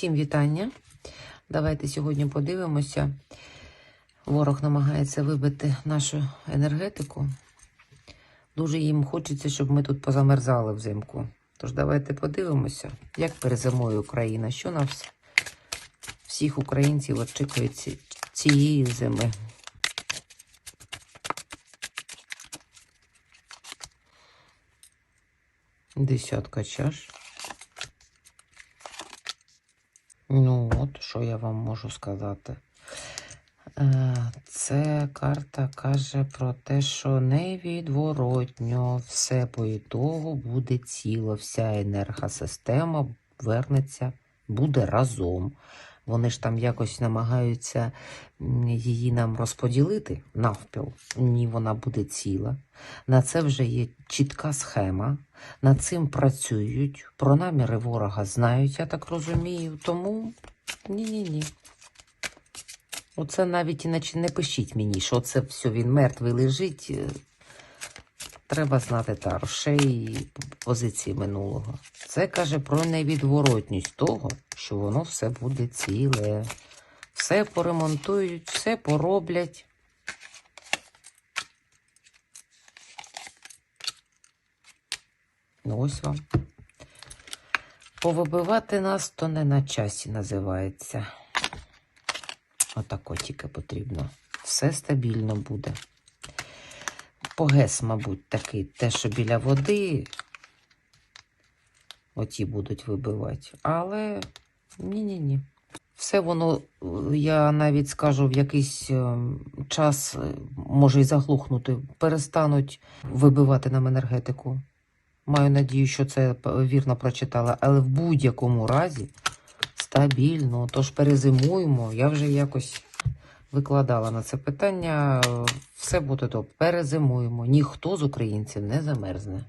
Всім вітання. Давайте сьогодні подивимося. Ворог намагається вибити нашу енергетику. Дуже їм хочеться, щоб ми тут позамерзали взимку. Тож давайте подивимося, як перезимує Україна, що нас всіх українців очікує цієї зими. Десятка чаш. Ну, от що я вам можу сказати. Е, Це карта каже про те, що невідворотньо все по ітогу буде ціло, вся енергосистема вернеться, буде разом. Вони ж там якось намагаються її нам розподілити навпіл. Ні, вона буде ціла. На це вже є чітка схема. Над цим працюють. Про наміри ворога знають, я так розумію. Тому ні-ні-ні. Оце навіть іначе не пишіть мені, що це все він мертвий лежить. Треба знати таро, і позиції минулого. Це каже про невідворотність того, що воно все буде ціле. Все поремонтують, все пороблять. Ну, ось вам. Повибивати нас то не на часі називається. Отако тільки потрібно. Все стабільно буде. Погес, мабуть, такий, те, що біля води, оті будуть вибивати. Але ні-ні-ні. Все воно, я навіть скажу, в якийсь е, час е, може й заглухнути, перестануть вибивати нам енергетику. Маю надію, що це вірно прочитала, але в будь-якому разі стабільно. Тож перезимуємо. Я вже якось викладала на це питання. Все буде добре. Перезимуємо. Ніхто з українців не замерзне.